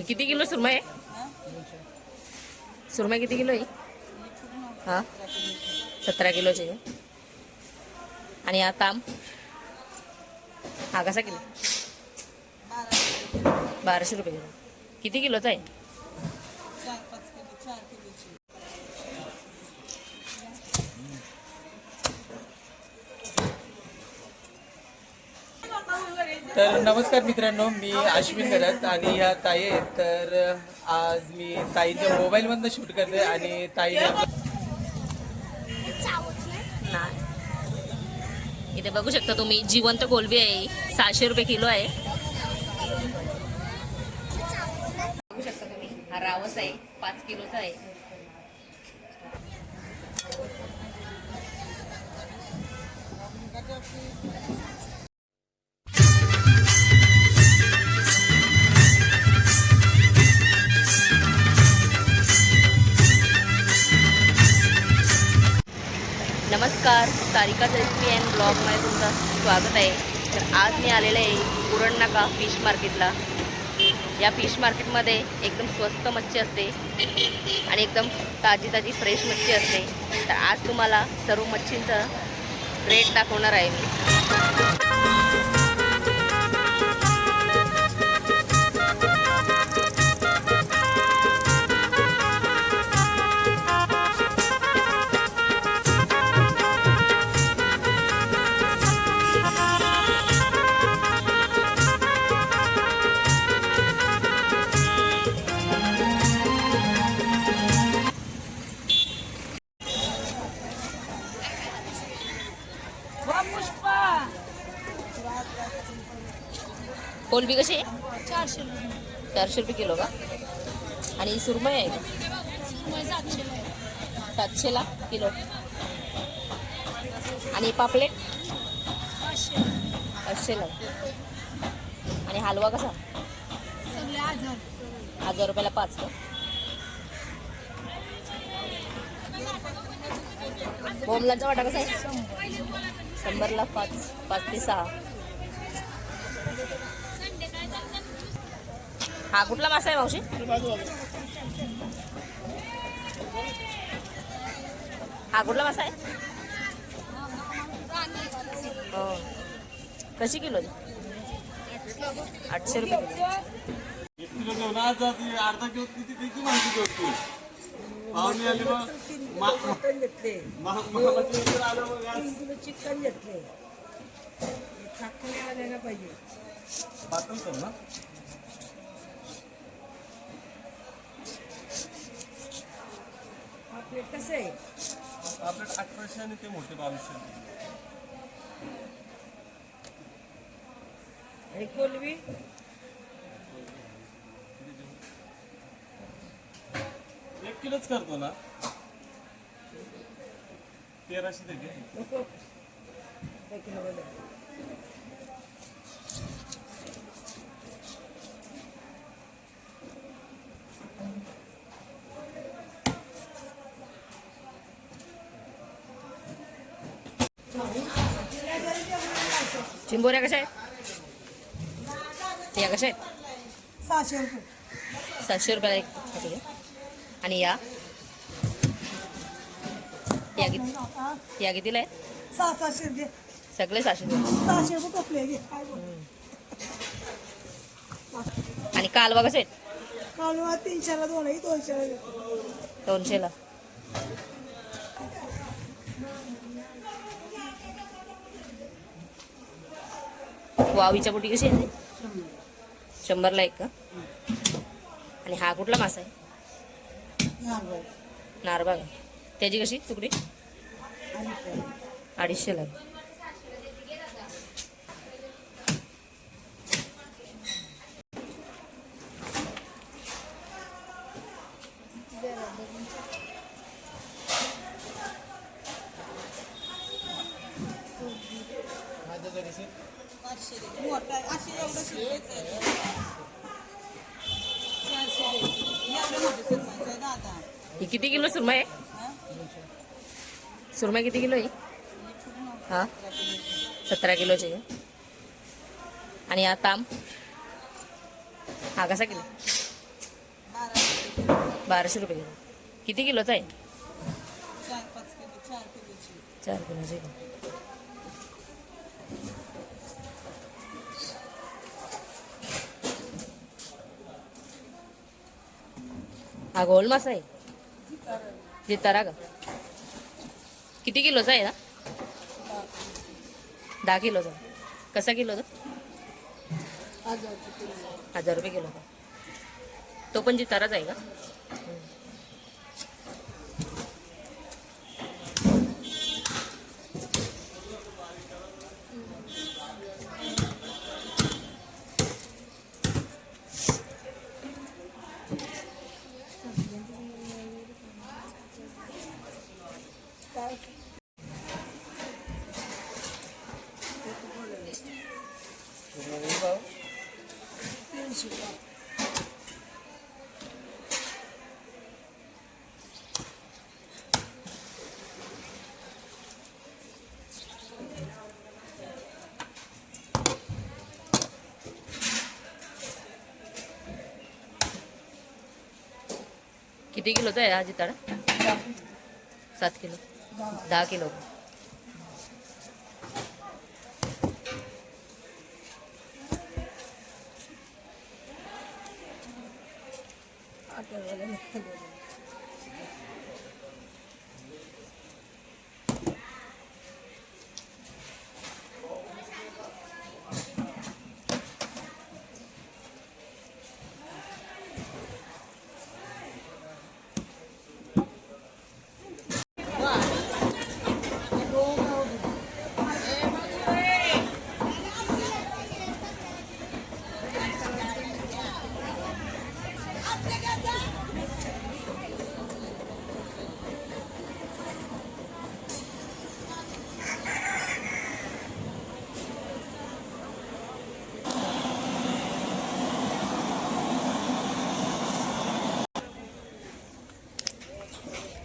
ही किती किलो सुरमई आहे सुरमई किती किलो आहे हा सतरा किलोची आहे आणि हा ताम हा कसा किलो बाराशे रुपये किलो किती किलोचा आहे तर नमस्कार मित्रांनो मी अश्विन करत आणि ह्या ताई आहेत. तर आज मी ताईच्या मोबाईलमधनं शूट करते आणि ताईने इथे बघू शकता तुम्ही जिवंत कोलबी आहे. सहाशे रुपये किलो आहे. बघू शकता तुम्ही हा रावस आहे पाच किलोचा आहे. नमस्कार सारिका रेसिपी अँड ब्लॉगमध्ये तुमचं स्वागत आहे. तर आज मी आलेलं आहे उरण फिश मार्केटला या फिश मार्केटमध्ये एकदम स्वस्त मच्छी असते आणि एकदम ताजी ताजी फ्रेश मच्छी असते. तर आज तुम्हाला सर्व मच्छींचं रेट दाखवणार आहे मी. कोलबी कशी आहे चारशे चारशे रुपये किलो का? आणि सुरमई आहे का? सातशेला किलो. आणि पापलेट? पाचशे. पाचशेला. आणि हलवा कसा? हजार हजार रुपयाला पाच का? बोमलांचा वाटा कसा आहे? शंभरला पाच पाच ते सहा. हा कुठला मासा आहे मावशी? हा कुठला मासा आहे? हो. कशी किलो आठशे रुपये अर्धा किलो. किती माहिती पाहुणे मग चिकन घेतले पाहिजे. पातळ कर ना आपले कसं आहे आपल्याकडे अठराशे आणि ते मोठे बावीसशे हे कोलबी एक किलोच करतो ना तेराशे ते घे नको एक किलो मध्ये. चिंबोऱ्या कशा आहेत? या कशा आहेत? सहाशे रुपये. सातशे रुपयाला एक आहे. आणि या? या किती? या कितीला आहेत? सहा सहाशे घे सगळे सहाशे रुपये. सहाशे रुपये आणि कालवा कसे आहेत? कालवा तीनशेला दोन आहे दोनशेला. दोनशेला. वावीच्या पोटी कशी आहे? शंभरला एक का? आणि हा कुठला मासा आहे? नारबाग. त्याची कशी? तुकडी? अडीचशे काय? अडीचशेला मोठा एवढं शिकायचं. चारशे. एवढं मोठं दादा. ही किती किलो सुरमई आहे? सुरमई किती किलो आहे हा सतरा किलोची आणि हा ताम हा कसा किलो बाराशे रुपये किलो किती किलोचा आहे चार किलोची चार किलोचे हा गोल मासा आहे. जितारा का? किती किलोचा आहे ना दहा किलोचा. कसा किलोचा हजार रुपये किलो. तो पण जिताराच आहे का? किती किलोचा आहे हा जिताडा सात किलो. दहा किलो.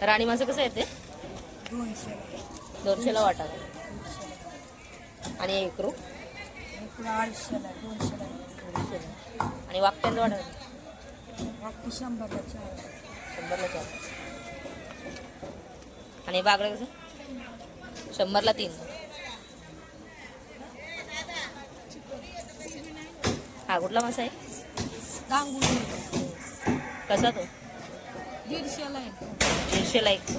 राणी मासे कसं येते दोनशे. दोनशेला वाटा आणि दोनशेला. दोनशेला. आणि वाकट्यांचं वाटा शंभरला चार. शंभरला चार. आणि बागडं कसं? शंभरला तीन. हा कुठला मासा आहे? कसा तो? दीडशेला आहे. दीडशेला एक.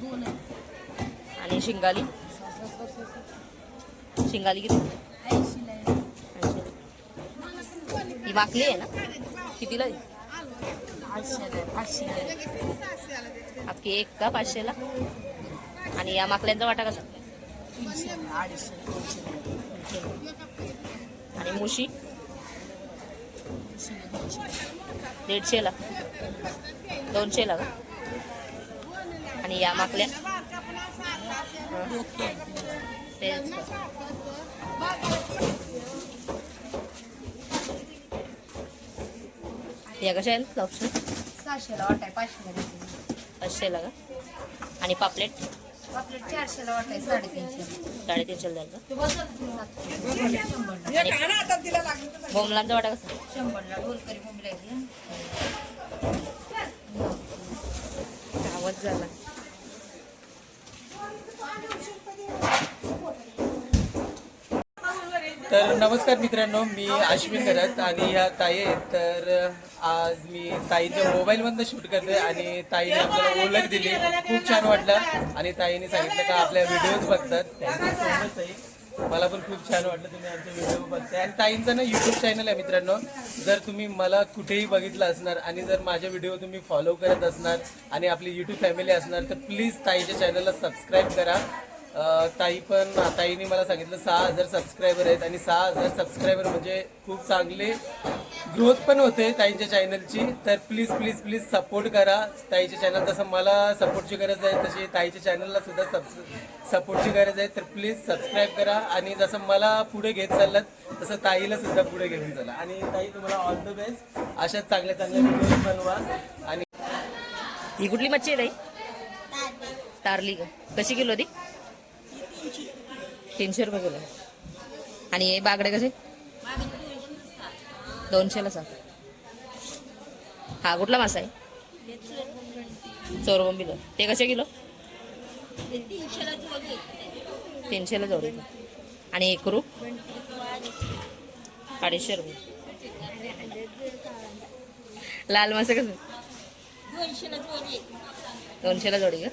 दोन आहे आणि शिंगाली? शिंगाली किती? ऐंशी ही माकली आहे ना? कितीला आहे? अख्खी एक का पाचशेला? आणि या माकल्यांचा वाटा कसा? आणि मुशी? दीडशेला. दोनशेला का? आणि या माकल्या तेच. या कशा आहेत? ऑप्शन सहाशेला वाटाय पाचशेला का? आणि पापलेट? चारशेला वाटाय साडेतीनशे बोमलांचा वाटा कसा? शंभरला आवाज झाला. तर नमस्कार मित्रांनो मी अश्विन करत आणि ह्या ताई आहेत. तर आज मी ताईच्या मोबाईलमधनं शूट करते आणि ताईने आपल्याला ओळख दिली. खूप छान वाटलं. आणि ताईने सांगितलं का आपल्या व्हिडिओज बघतात. थँक्यू सो मच ताई. मला पण खूप छान वाटलं तुम्ही आमचे व्हिडिओ बघताय. आणि ताईंचं ना यूट्यूब चॅनल आहे मित्रांनो. जर तुम्ही मला कुठेही बघितलं असणार आणि जर माझे व्हिडिओ तुम्ही फॉलो करत असणार आणि आपली यूट्यूब फॅमिली असणार तर प्लीज ताईच्या चॅनलला सबस्क्राईब करा. ताई पण ताईने मला सांगितलं सहा हजार सबस्क्रायबर आहेत आणि सहा हजार सबस्क्रायबर म्हणजे खूप चांगले ग्रोथ पण होते ताईंच्या चॅनलची तर प्लीज प्लीज प्लीज सपोर्ट करा ताईच्या चॅनल जसं मला सपोर्टची गरज आहे तशी ताईच्या चॅनलला सुद्धा सबस सपोर्टची गरज आहे. तर प्लीज सबस्क्राईब करा आणि जसं मला पुढे घेत चाललात तसं ताईला सुद्धा पुढे घेऊन चला. आणि ताई तुम्हाला ऑल द बेस्ट अशाच चांगल्या चांगल्या व्हिडिओज बनवा. आणि ही कुठली मच्छी आहे ताई? तारली. का कशी किलो ती? तीनशे रुपये किलो. आणि हे बागडे कसे? दोनशेला सांग हा कुठला मासा आहे? चोरबोंबील. ते कसे किलो? तीनशेला जोडी. आणि एक रूप अडीचशे रुपये. लाल मासे कसं? दोनशेला जोडी का?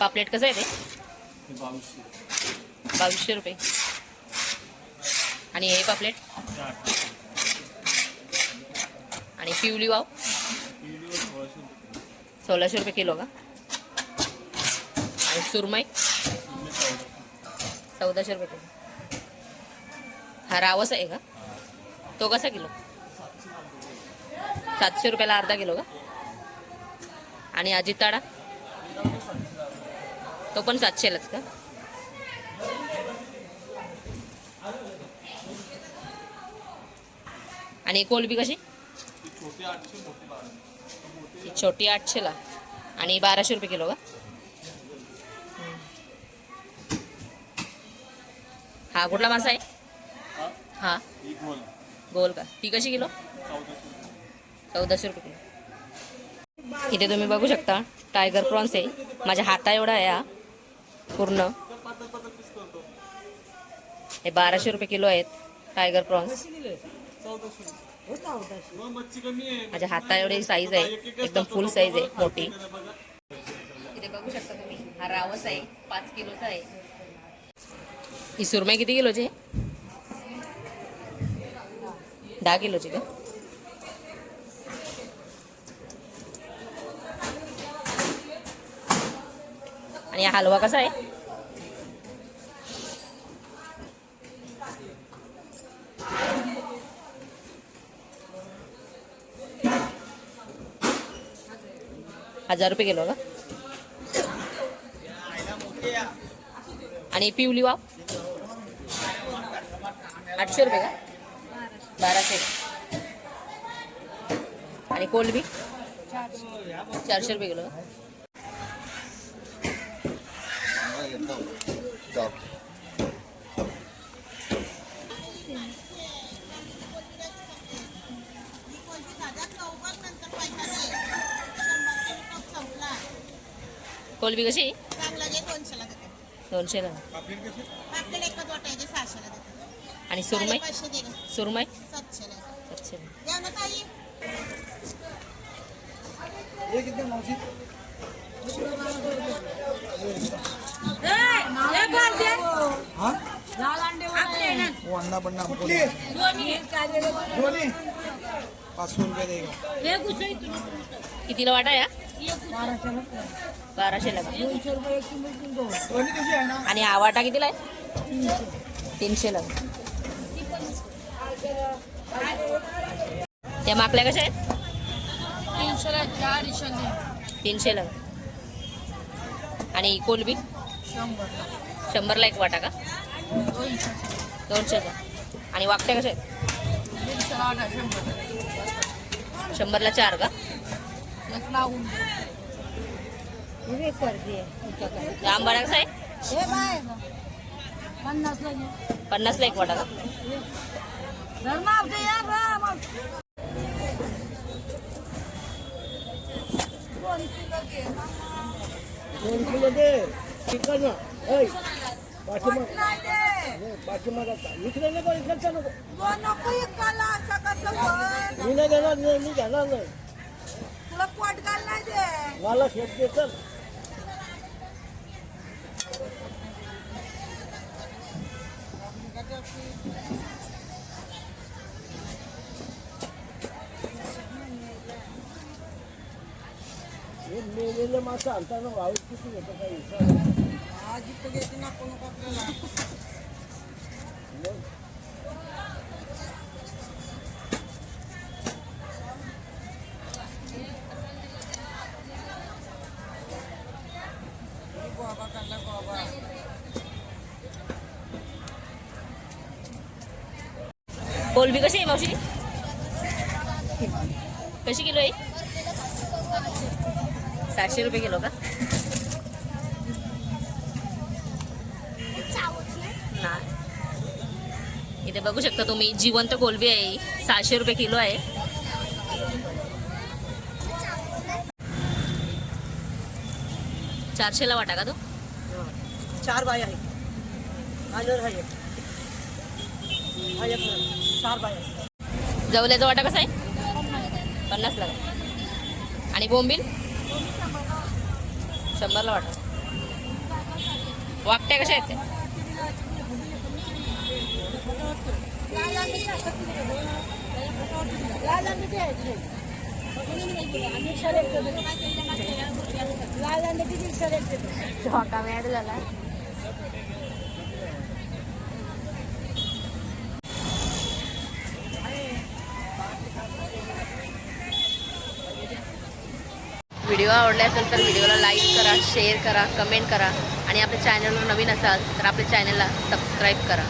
पापलेट कसं आहे ते? बावीसशे. रुपये. आणि हे पापलेट? आणि पिवली वाव? सोळाशे रुपये किलो का? आणि सुरमई? चौदाशे रुपये किलो. हा रावस आहे का? तो कसा किलो? सातशे रुपयाला अर्धा किलो का? आणि अजिताडा तो पण सातशेलाच का? आणि कोलबी कशी? छोटी आठशेला. आणि बाराशे रुपये किलो का? हा कुठला मासा आहे? हा. गोल का? ती कशी किलो? चौदाशे रुपये किलो. इथे तुम्ही बघू शकता टायगर प्रॉन्स आहे. माझ्या हाता एवढा आहे हा. पूर्ण. हे बाराशे रुपये किलो आहेत. Tiger prawns. माझ्या हाता एवढी साईज आहे. एकदम फुल आहे. मोठी. इथे बघू शकता तुम्ही. हा रावस आहे. पाच किलोचा आहे. ही सुरमई किती किलोची दहा किलोची का? आणि हा हलवा कसा आहे हजार रुपये किलो का आणि पिवली वाव आठशे रुपये का बाराशे आणि कोलबी चारशे रुपये किलो कोलबी कशी? घे दोनशेला आणि सुरमई. सुरमई? पाचशे रुपये देगा कितीला वाटा या? बाराशेला का दोन्ही कशी आहे ना? आणि हा वाटा कितीला आहे? तीनशेला? त्या माकल्या कशा आहेत? तीनशेला? आणि कोलबी? शंभरला एक वाटा का? दोनशेचा. आणि वाकट्या कशा आहेत? शंभरला चार का? आंबाडा कसा आहे? पन्नासला एक वाटा का? दोन किलो दे. चिकन ऐ इकडे नको इकडचा नको. नको कसं पण मी नाही देणार नाही मी घेणार नाही. तुला पोट घाल नाही दे मला शेत दे चल हे मेलेलं मासं आणताना वाळू किती घेतं काही हिशोब नाही. मग कोलबी कशी आहे मावशी? कशी किलो आहे? सातशे रुपये किलो का? नाही. इथे बघू शकता तुम्ही जिवंत कोलबी आहे. सहाशे रुपये किलो आहे. चारशेला वाटा का तो? चार बाय आहे आजर आहे हा एक चार बाय आहे जवल्याचा वाटा कसा आहे? पन्नासला? आणि बोंबील? शंभरला वाटा. वाकट्या कशा आहेत त्या? व्हिडिओ आवडला असेल तर व्हिडिओला लाईक करा शेअर करा कमेंट करा आणि आपल्या चॅनलवर नवीन असाल तर आपल्या चॅनलला सबस्क्राईब करा.